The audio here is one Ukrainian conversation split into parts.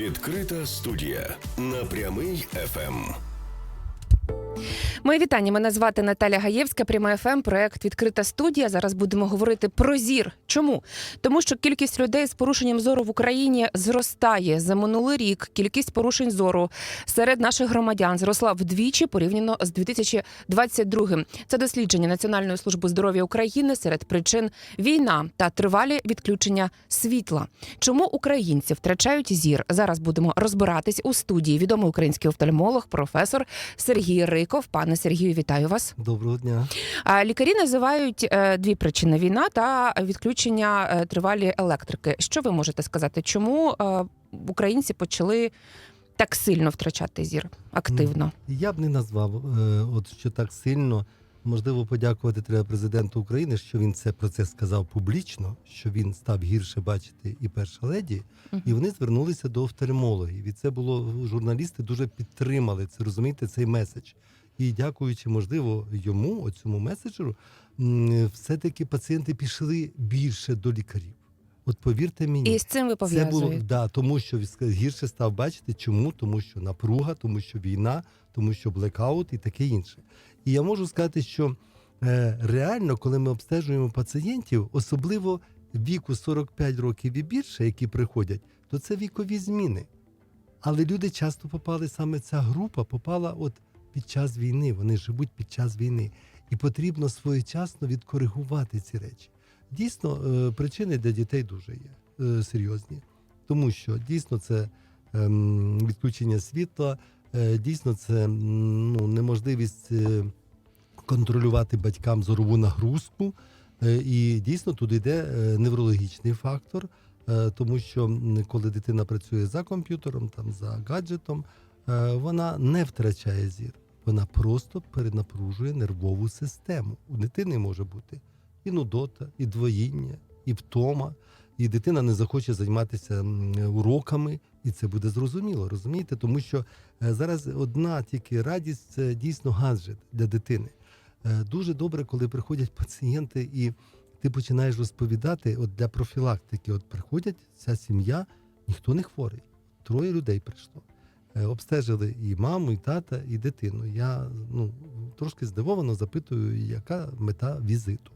Відкрита студія на прямий. ФМ. Мої вітання. Мене звати Наталя Гаєвська, Пряма ФМ, проект Відкрита студія. Зараз будемо говорити про зір. Чому? Тому що кількість людей з порушенням зору в Україні зростає за минулий рік. Кількість порушень зору серед наших громадян зросла вдвічі порівняно з 2022. Це дослідження Національної служби здоров'я України серед причин війна та тривалі відключення світла. Чому українці втрачають зір? Зараз будемо розбиратись у студії. Відомий український офтальмолог, професор Сергій Риков. Пане Сергію, вітаю вас. Доброго дня. Лікарі називають е, дві причини: війна та відключення е, тривалі електрики. Що ви можете сказати? Чому е, українці почали так сильно втрачати зір активно? Я б не назвав, от що так сильно. Можливо, подякувати треба президенту України, що він це про це сказав публічно, що він став гірше бачити і перша леді, і вони звернулися до офтальмологів. І це було журналісти дуже підтримали це, розумієте, цей меседж. І дякуючи, можливо, йому, оцьому меседжеру, все-таки пацієнти пішли більше до лікарів. От повірте мені, І з цим ви Це було да, тому що гірше став бачити. Чому? Тому що напруга, тому що війна, тому що блекаут і таке інше. І я можу сказати, що е, реально, коли ми обстежуємо пацієнтів, особливо віку 45 років і більше, які приходять, то це вікові зміни. Але люди часто попали саме ця група, попала от під час війни. Вони живуть під час війни, і потрібно своєчасно відкоригувати ці речі. Дійсно, е, причини для дітей дуже є е, серйозні, тому що дійсно це ем, відключення світла, е, дійсно це ну, неможливість контролювати батькам зорову нагрузку. І дійсно тут йде неврологічний фактор, тому що коли дитина працює за комп'ютером, там за гаджетом, вона не втрачає зір. Вона просто перенапружує нервову систему. У дитини може бути і нудота, і двоїння, і втома, і дитина не захоче займатися уроками, і це буде зрозуміло, розумієте? Тому що е, зараз одна тільки радість це дійсно гаджет для дитини. Е, Дуже добре, коли приходять пацієнти, і ти починаєш розповідати от для профілактики. От приходять ця сім'я, ніхто не хворий. Троє людей прийшло. Е, Обстежили і маму, і тата, і дитину. Я ну, трошки здивовано запитую, яка мета візиту.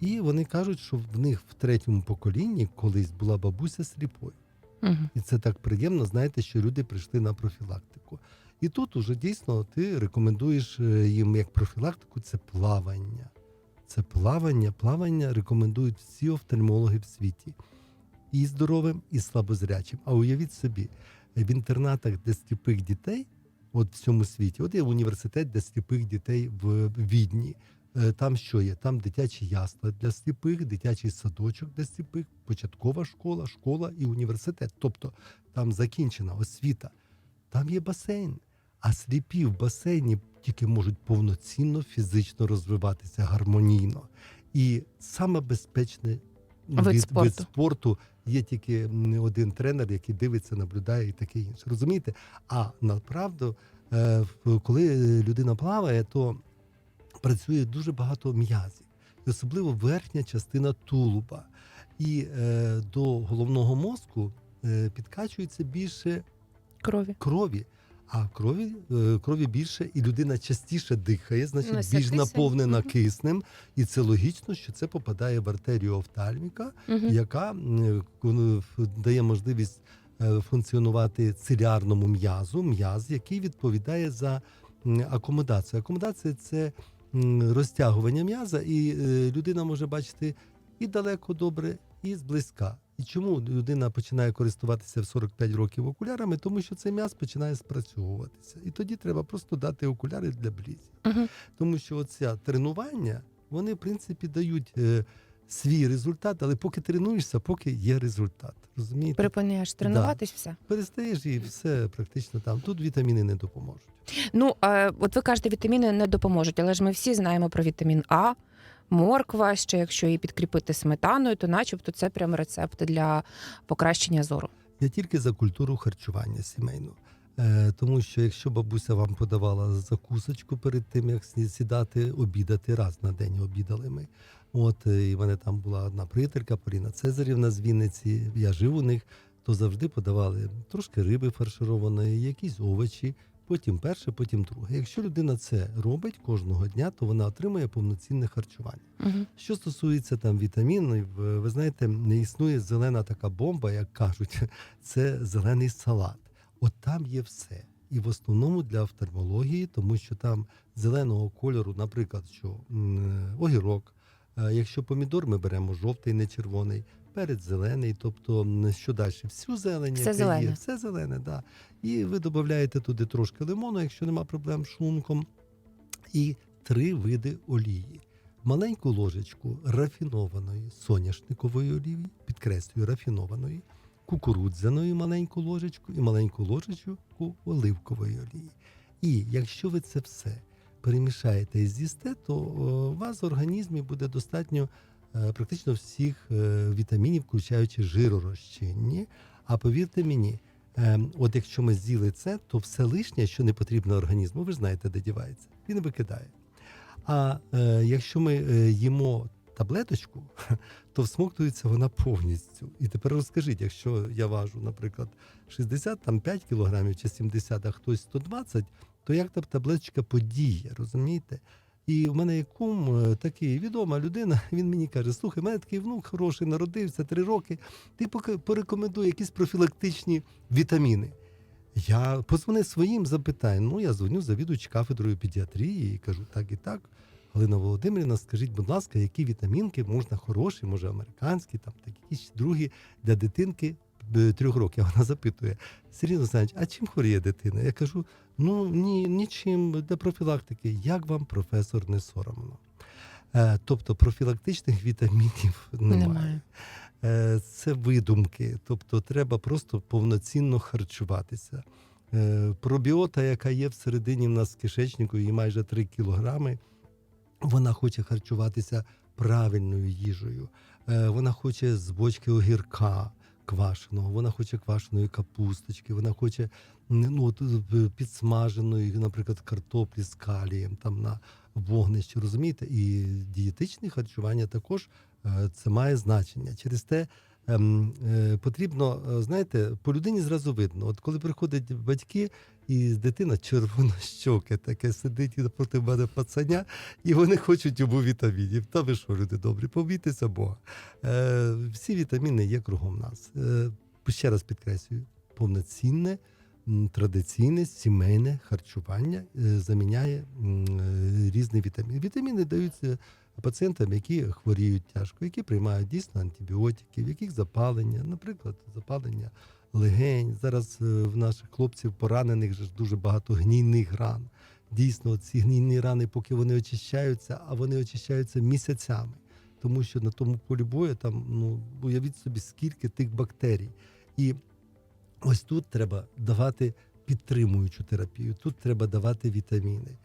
І вони кажуть, що в них в третьому поколінні колись була бабуся сліпою. Мгм. І це так приємно, знаєте, що люди прийшли на профілактику. І тут уже дійсно ти рекомендуєш е, їм як профілактику це плавання. Це плавання. Плавання рекомендують всі офтальмологи в світі. І здоровим, і слабозрячим. А уявіть собі, в інтернатах, де сліпих дітей, от в цьому світі, от є університет для сліпих дітей в Відні. Е, Там що є? Там дитячі ясла для сліпих, дитячий садочок для сліпих, початкова школа, школа і університет. Тобто там закінчена освіта, там є басейн. А сліпі в басейні тільки можуть повноцінно фізично розвиватися гармонійно. І саме безпечне Вид спорту. вид спорту є тільки один тренер, який дивиться, наблюдає і таке інше. Розумієте? А направду, е, коли людина плаває, то працює дуже багато м'язів, особливо верхня частина тулуба. І е, до головного мозку е, підкачується більше Крові. крові. А крові, е, крові більше, і людина частіше дихає, значить Несе більш кисень. наповнена киснем. І це логічно, що це попадає в артерію офтальміка, Мгм. яка дає можливість е, функціонувати цилярному м'язу, м'яз, який відповідає за акомодацію. Акомодація це розтягування м'яза, і е, людина може бачити і далеко добре, і зблизька. І чому людина починає користуватися в 45 років окулярами? Тому що цей м'яз починає спрацьовуватися. І тоді треба просто дати окуляри для близьких. Мгм. Тому що оця тренування, вони, в принципі, дають е, свій результат, але поки тренуєшся, поки є результат. Розумієте? Припиняєш тренуватись, все. Перестаєш і все практично там. Тут вітаміни не допоможуть. Ну, е, от ви кажете, вітаміни не допоможуть, але ж ми всі знаємо про вітамін А, морква. Ще якщо її підкріпити сметаною, то начебто це прям рецепт для покращення зору. Я тільки за культуру харчування сімейну. Е, тому що якщо бабуся вам подавала закусочку перед тим, як сідати, обідати раз на день обідали ми. От е, і в мене там була одна приятелька Поліна Цезарівна з Вінниці. Я жив у них. то завжди подавали трошки риби фаршированої, якісь овочі, потім перше, потім друге. Якщо людина це робить кожного дня, то вона отримує повноцінне харчування. Мгм. Що стосується там вітамінів, ви ви знаєте, не існує зелена така бомба, як кажуть, це зелений салат. От там є все. І в основному для офтальмології, тому що там зеленого кольору, наприклад, що огірок. Е, Якщо помідор, ми беремо жовтий, не червоний, перець зелений, тобто що далі? Всю зелень, Все яка зелене. є, все зелене, да. І ви додаєте туди трошки лимону, якщо нема проблем з шлунком, і три види олії. Маленьку ложечку рафінованої соняшникової олії, підкреслюю, рафінованої, кукурудзяної маленьку ложечку і маленьку ложечку оливкової олії. І якщо ви це все перемішаєте і з'їсте, то е, у вас в організмі буде достатньо практично всіх е, вітамінів, включаючи жиророзчинні. А повірте мені, е, от якщо ми з'їли це, то все лишнє, що не потрібно організму, ви ж знаєте, де дівається, він викидає. А е, якщо ми е, їмо таблеточку, то всмоктується вона повністю. І тепер розкажіть, якщо я важу, наприклад, 65 кілограмів чи 70, а хтось 120, то як та таблеточка подіє, розумієте? І в мене є кум е, такий відома людина. Він мені каже: слухай, в мене такий внук хороший, народився три роки. Ти порекомендуй якісь профілактичні вітаміни. Я позвони своїм, запитаю. Ну, я дзвоню завідувач кафедрою педіатрії і кажу, так і так. Галина Володимирівна, скажіть, будь ласка, які вітамінки можна хороші, може американські, там такі другі для дитинки трьох років. Вона запитує: Сергій Олександрович, а чим хворіє дитина? Я кажу: ну ні, нічим для профілактики. Як вам, професор, не соромно? Е, тобто профілактичних вітамінів немає. Немає. Е, Це видумки, тобто треба просто повноцінно харчуватися. Е, Пробіота, яка є всередині в нас в кишечнику, її майже 3 кілограми, вона хоче харчуватися правильною їжею. Е, Вона хоче з бочки огірка квашеного, вона хоче квашеної капусточки, вона хоче ну, от, е, підсмаженої, наприклад, картоплі з калієм там на вогнищі, розумієте? І дієтичне харчування також е, це має значення. Через те ем, е, потрібно, е, знаєте, по людині зразу видно. От коли приходять батьки, і дитина червонощоке таке сидить напроти мене пацаня, і вони хочуть йому вітамінів. Та ви що, люди добрі, побійтеся Бога. Е, всі вітаміни є кругом нас. Е, ще раз підкреслюю, повноцінне. Традиційне сімейне харчування е, заміняє е, різні вітаміни. Вітаміни даються пацієнтам, які хворіють тяжко, які приймають дійсно антибіотики, в яких запалення, наприклад, запалення легень. Зараз е, в наших хлопців поранених ж дуже багато гнійних ран. Дійсно, ці гнійні рани, поки вони очищаються, а вони очищаються місяцями. Тому що на тому полі бою там, ну, уявіть собі, скільки тих бактерій. І ось тут треба давати підтримуючу терапію, тут треба давати вітаміни,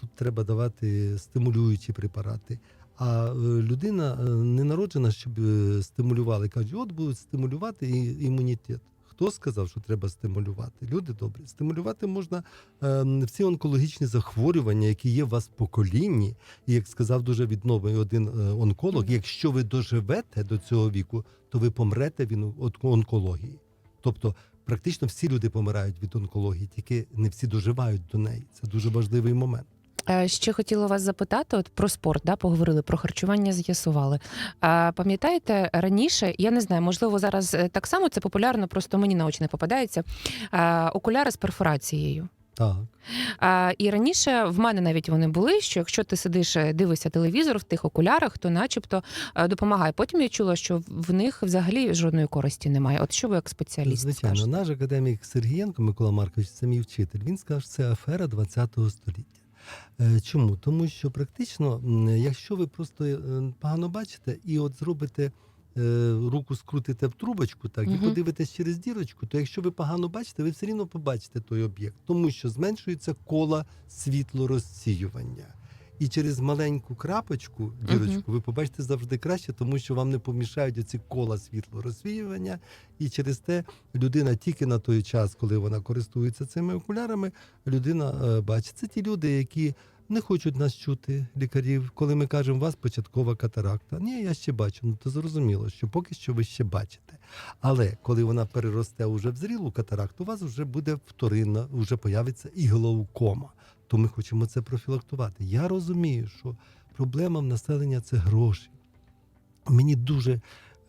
тут треба давати стимулюючі препарати. А е, людина е, не народжена, щоб е, стимулювали. Кажуть, от будуть стимулювати імунітет. Хто сказав, що треба стимулювати? Люди добрі. Стимулювати можна е, всі онкологічні захворювання, які є у вас в поколінні. І як сказав дуже відомий один е, онколог, якщо ви доживете до цього віку, то ви помрете від онкології. Тобто, практично всі люди помирають від онкології, тільки не всі доживають до неї. Це дуже важливий момент. Е, Ще хотіла вас запитати от про спорт, да, поговорили про харчування, з'ясували. А, пам'ятаєте, раніше, я не знаю, можливо, зараз е, так само це популярно, просто мені на очі не попадається. А, окуляри з перфорацією. Так. А, і раніше в мене навіть вони були, що якщо ти сидиш, е, дивишся телевізор в тих окулярах, то начебто е, допомагає. Потім я чула, що в них взагалі жодної користі немає. От що ви як спеціаліст Звичайно, скажете? наш академік Сергієнко Микола Маркович, це мій вчитель. Він сказав, що це афера 20-го століття. Е, Чому? Тому що практично, якщо ви просто погано бачите і от зробите руку скрутите в трубочку, так і Мгм. подивитесь через дірочку, то якщо ви погано бачите, ви все рівно побачите той об'єкт, тому що зменшується кола світлорозсіювання. І через маленьку крапочку, дірочку, ви побачите завжди краще, тому що вам не помішають оці кола світлорозсіювання. І через те людина тільки на той час, коли вона користується цими окулярами, людина е, бачить. Це ті люди, які не хочуть нас чути лікарів, коли ми кажемо, у вас початкова катаракта. Ні, я ще бачу. Ну то зрозуміло, що поки що ви ще бачите. Але коли вона переросте уже в зрілу катаракту, у вас вже буде вторинна, вже появиться і глаукома. То ми хочемо це профілактувати. Я розумію, що проблема в населення це гроші. Мені дуже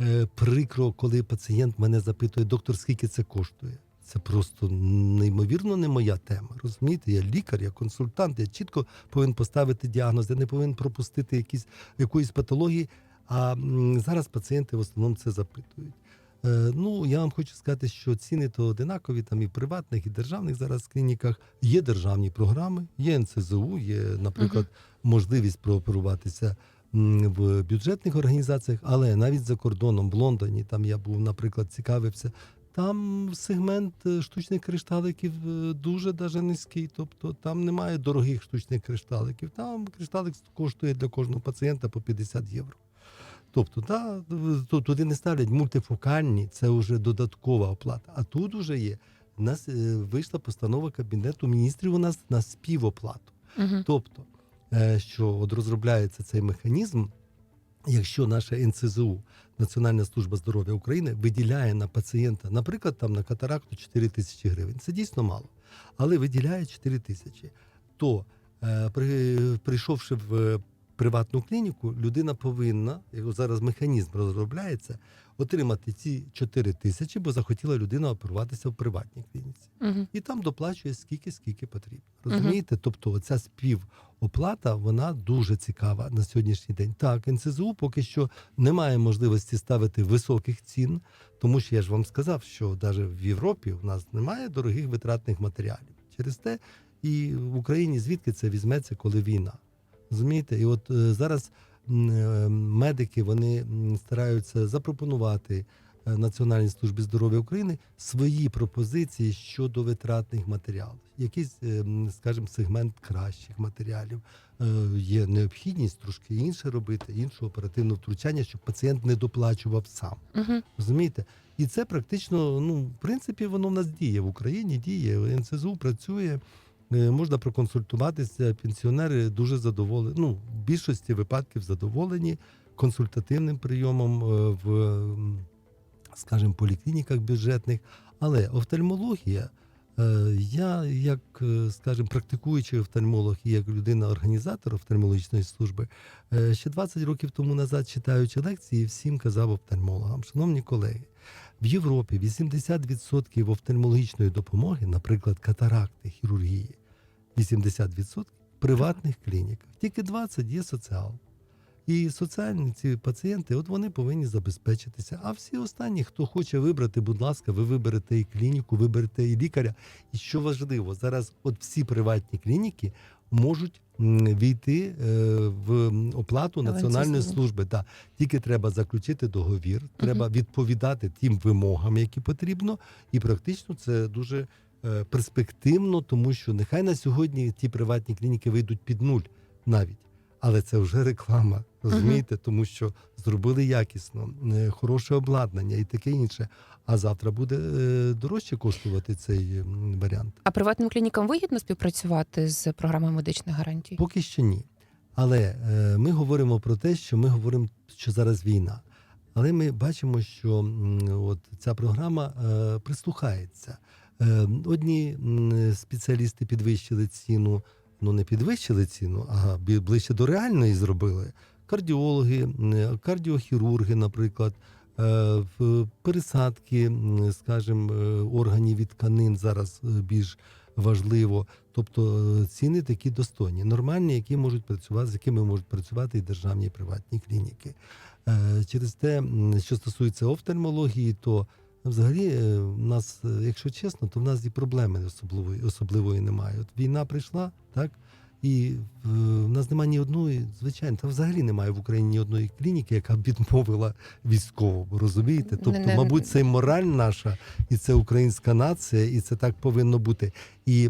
е, прикро, коли пацієнт мене запитує, доктор, скільки це коштує. Це просто неймовірно не моя тема. Розумієте, я лікар, я консультант, я чітко повинен поставити діагноз, я не повинен пропустити якісь, якоїсь патології. А зараз пацієнти в основному це запитують. Е, ну, я вам хочу сказати, що ціни то одинакові, там і в приватних, і державних зараз клініках. Є державні програми, є НСЗУ, є, наприклад, можливість прооперуватися в бюджетних організаціях, але навіть за кордоном, в Лондоні, там я був, наприклад, цікавився. Там сегмент е, штучних кришталиків е, дуже даже низький. Тобто там немає дорогих штучних кришталиків. Там кришталик коштує для кожного пацієнта по 50 євро. Тобто, да, туди не ставлять мультифокальні, це вже додаткова оплата. А тут вже є. У нас е, вийшла постанова Кабінету міністрів у нас на співоплату. Угу. Тобто, що от розробляється цей механізм, якщо наша НСЗУ, Національна служба здоров'я України, виділяє на пацієнта, наприклад, там на катаракту 4 тисячі гривень. Це дійсно мало, але виділяє 4 тисячі. То е, при, прийшовши в приватну клініку, людина повинна, зараз механізм розробляється, отримати ці 4 тисячі, бо захотіла людина оперуватися в приватній клініці Угу. і там доплачує скільки, скільки потрібно. Розумієте? Тобто ця співоплата вона дуже цікава на сьогоднішній день. Так, НСЗУ поки що немає можливості ставити високих цін, тому що я ж вам сказав, що навіть в Європі в нас немає дорогих витратних матеріалів. Через те і в Україні звідки це візьметься, коли війна. Розумієте? І от е, зараз медики вони стараються запропонувати е, Національній службі здоров'я України свої пропозиції щодо витратних матеріалів. Якийсь, е, скажімо, сегмент кращих матеріалів. Е, Є необхідність трошки інше робити, інше оперативне втручання, щоб пацієнт не доплачував сам. Угу. Розумієте? І це практично, ну, в принципі, воно в нас діє в Україні, діє. НСЗУ працює. Е, Можна проконсультуватися. Пенсіонери дуже задоволені. Ну, в більшості випадків задоволені консультативним прийомом е, в, скажімо, поліклініках бюджетних. Але офтальмологія, е, я, як, скажімо, практикуючий офтальмолог і як людина-організатор офтальмологічної служби, ще 20 років тому назад, читаючи лекції, всім казав офтальмологам, шановні колеги, в Європі 80% офтальмологічної допомоги, наприклад, катаракти, хірургії, 80% приватних клініках. Тільки 20% є соціал. І соціальні ці пацієнти, от вони повинні забезпечитися. А всі останні, хто хоче вибрати, будь ласка, ви виберете і клініку, виберете і лікаря. І що важливо, зараз от всі приватні клініки можуть війти е, в оплату національної служби. Да. Тільки треба заключити договір, треба відповідати тим вимогам, які потрібно, і практично це дуже перспективно, тому що нехай на сьогодні ті приватні клініки вийдуть під нуль навіть. Але це вже реклама, розумієте, тому що зробили якісно, е, хороше обладнання і таке інше. А завтра буде е, дорожче коштувати цей варіант. А приватним клінікам вигідно співпрацювати з програмою медичних гарантій? Поки що ні. Але е, ми говоримо про те, що ми говоримо, що зараз війна. Але ми бачимо, що от ця програма е, прислухається. Е, одні спеціалісти підвищили ціну, ну не підвищили ціну, а ближче до реальної зробили. Кардіологи, кардіохірурги, наприклад, е, пересадки, скажімо, е, органів і тканин зараз більш важливо. Тобто ціни такі достойні, нормальні, які можуть працювати, з якими можуть працювати і державні і приватні клініки. Через те, що стосується офтальмології, то взагалі е, в нас, е, якщо чесно, то в нас і проблеми особливої, особливої немає. От війна прийшла, так? І е, в нас немає ні одної, звичайно, та взагалі немає в Україні ні одної клініки, яка б відмовила військовому. Розумієте? Тобто, мабуть, це і мораль наша, і це українська нація, і це так повинно бути. І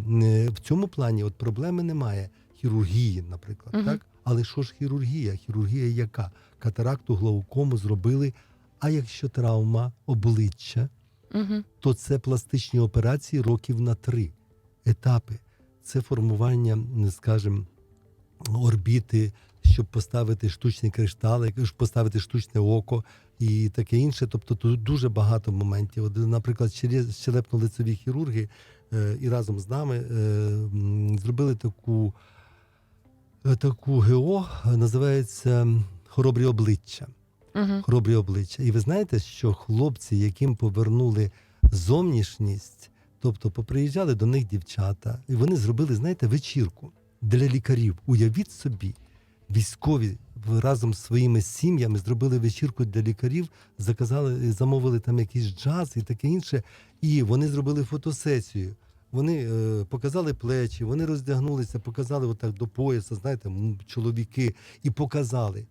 в цьому плані от проблеми немає. Хірургії, наприклад, Мгм. так? Але що ж хірургія? Хірургія яка? Катаракту, глаукому зробили. А якщо травма обличчя, Угу. то це пластичні операції років на три етапи. Це формування, скажімо, орбіти, щоб поставити штучний кришталик, щоб поставити штучне око і таке інше. Тобто тут дуже багато моментів. От, наприклад, щелепно-лицеві хірурги е, і разом з нами е, зробили таку, е, таку ГО, називається хоробрі обличчя Угу. хоробрі обличчя. І ви знаєте, що хлопці, яким повернули зовнішність, тобто поприїжджали до них дівчата, і вони зробили, знаєте, вечірку для лікарів. Уявіть собі, військові разом з своїми сім'ями зробили вечірку для лікарів, заказали, замовили там якийсь джаз і таке інше. І вони зробили фотосесію. Вони е, показали плечі, вони роздягнулися, показали отак до пояса, знаєте, чоловіки, і показали,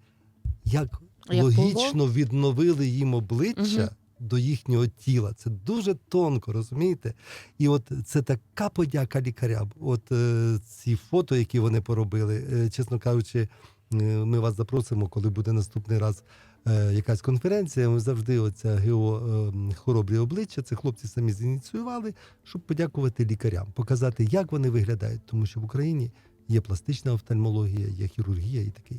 як, Як логічно відновили їм обличчя Мгм. до їхнього тіла. Це дуже тонко, розумієте? І от це така подяка лікарям. От е, ці фото, які вони поробили, е, чесно кажучи, е, ми вас запросимо, коли буде наступний раз. е, Якась конференція, ми завжди оця ГО е, хоробрі обличчя. Це хлопці самі зініціювали, щоб подякувати лікарям, показати, як вони виглядають, тому що в Україні є пластична офтальмологія, є хірургія і таке.